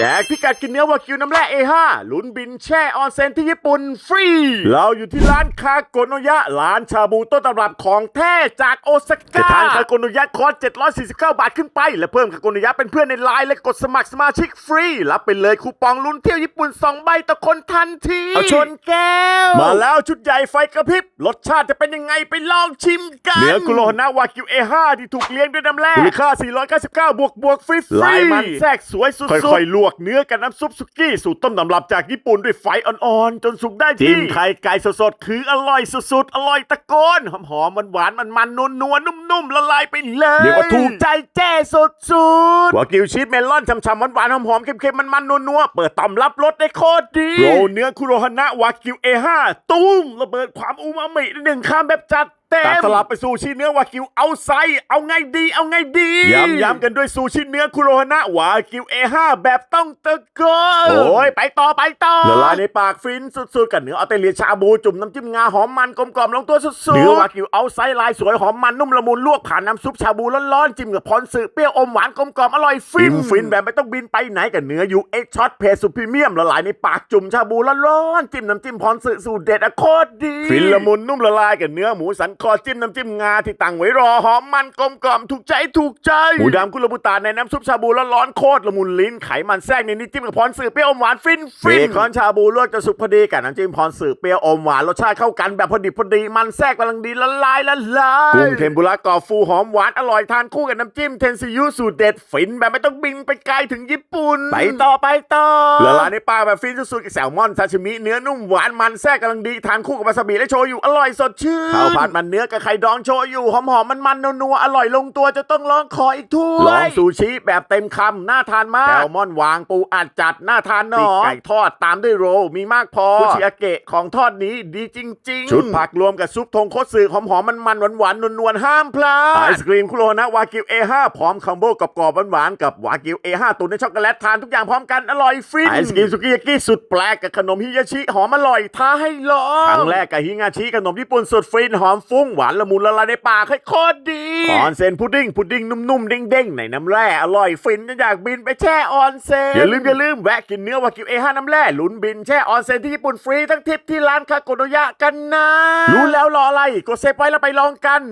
แจกพิกัดกินเนื้อวากิวน้ำแร่ A5 ลุ้นบินแช่ออนเซนที่ญี่ปุ่นฟรี เราอยู่ที่ร้านคาโกโนยะ ร้านชาบูต้นตำรับของแท้จากโอซาก้าทานคาโกโนยะคอร์ส749 บาทขึ้นไป และเพิ่มคาโกโนยะเป็นเพื่อนในไลน์และกดสมัครสมาชิกฟรี รับไปเลยคูปองลุ้นเที่ยวญี่ปุ่น 2 ใบต่อคนทันที เอาชนแก้ว มาแล้วชุดใหญ่ไฟกระพริบ รสชาติจะเป็นยังไงไปลองชิมกันเนื้อกุโรฮนะวากิว A5 ที่ถูกเลี้ยงด้วยน้ำแร่มูลค่า499 บวกบวกฟรีๆลายมันแทรกสวยสุดๆค่อยๆลวกเนื้อกับน้ำซุปสุกี้สูตรต้มตำรับจากญี่ปุ่นด้วยไฟอ่อนๆ จนสุกได้ที่จิ้มไข่ไก่สดๆ คืออร่อยสุดๆ อร่อยตะโกนหอมๆหวานๆมันๆนัวๆนุ่มๆ ละลายไปเลยเรียกว่าถูกใจแจ้สุดๆวากิวชีสเมลอนช่ำๆหวานๆหอมๆเค็มๆมันๆนัวๆเปิดตำรับรสได้โคตรดีโรลเนื้อคุโรฮานะวากิว A5 ตุ้มระเบิดความอูมามิในหนึ่งคำแบบจัด เต็มตัดสลับไปซูชิเนื้อวากิวเอาไซเอาไงดี เอาไงดี ย้ำย้ำกันด้วยซูชิเนื้อคุโรฮานะวากิว A5 แบบต้องตะโกนโอ้ยไปต่อไปต่อละลายในปากฟินสุดๆกับเนื้อออสเตรเลียชาบูจุ่มน้ำจิ้มงาหอมมันกลมกล่อมลงตัวสุดๆเนื้อวากิวเอาไซลายสวยหอมมันนุ่มละมุนลวกผ่านน้ำซุปชาบูร้อนๆจิ้มกับพรสึเปรี้ยวอมหวานกลมกล่อมอร่อยฟินฟินแบบไม่ต้องบินไปไหนกับเนื้อยูเอ็กช็อตเพสุดพรีเมียมละลายในปากจุ่มชาบูร้อนๆจิ้มน้ำจิ้มพรสึสูตรเด็ดอะโคตรดีฟินละมุนนุ่มละลายกับเนื้อหมูสันคอจิ้มน้ำจิ้มงาที่ตั้งไว้รอหอมมันกลมกล่อมถูกใจถูกใจหมูดำกุลบุตาในน้ำซุปชาบูร้อนๆโคตรละมุนลิ้นไขมันแทรกในนี้จิ้มกับพรสึเปรี้ยวอมหวานฟินฟินเบคอนชาบูลวกจะสุกพอดีกับน้ำจิ้มพรสึเปรี้ยวอมหวานรสชาติเข้ากันแบบพอดีพอดีมันแทรกกำลังดีละลายละลายกุ้งเทมปุระกรอบฟูหอมหวานอร่อยทานคู่กับน้ำจิ้มเทนซิยุสูตรเด็ดฟินแบบไม่ต้องบินไปไกลถึงญี่ปุ่นไปต่อไปต่อละลายในปากแบบฟินสุดๆกับแซลมอนซาชิมิเนื้อนุ่มหวานมันแทรกกำลังดีทานคู่กับวาซาบิและโชยุอร่อยสดชื่นข้าวผัดมันเนื้อกับไข่ดองโชยุหอมๆมันๆนัวๆอร่อยลงตัวจะต้องลองขออีกถ้วยลองซูชิแบบเต็มคำน่าทานมากแซลมอนวางปูอัดจัดน่าทานหนอไก่ทอดตามด้วยโรลมีมากพอคุชิอาเกะของทอดนี้ดีจริง ๆ ชุดผักรวมกับซุปทงคตสึหอมๆมันๆหวานๆนวลๆห้ามพลาดไอศกรีมคุโรนะวากิว A5 พร้อมคัมโบกับกรอบๆหวานๆกับวากิว A5 ตุ๋นในช็อกโกแลตทานทุกอย่างพร้อมกันอร่อยฟินไอศกรีมสุกิยากิสุดแปลกกับขนมฮิยาชิหอมอร่อยท้าให้ลองครั้งแรกกับฮิงาชิขนมญี่ปุ่นสุดฟินหอมฟุ้งหวานละมุนละลายในปากให้โคตรดีออนเซนพุดดิ้งพุดดิ้งนุ่มๆเด้งๆในน้ำแร่อร่อยฟินจนอยากบินไปแช่ออนเซนอย่าลืมอย่าลืมแวะกินเนื้อวากิว A5 น้ำแร่ลุ้นบินแช่ออนเซนที่ญี่ปุ่นฟรีทั้งทริปที่ร้านคาโกโนยะกันนะรู้แล้วรออะไรกดเซฟไว้แล้วไปลองกัน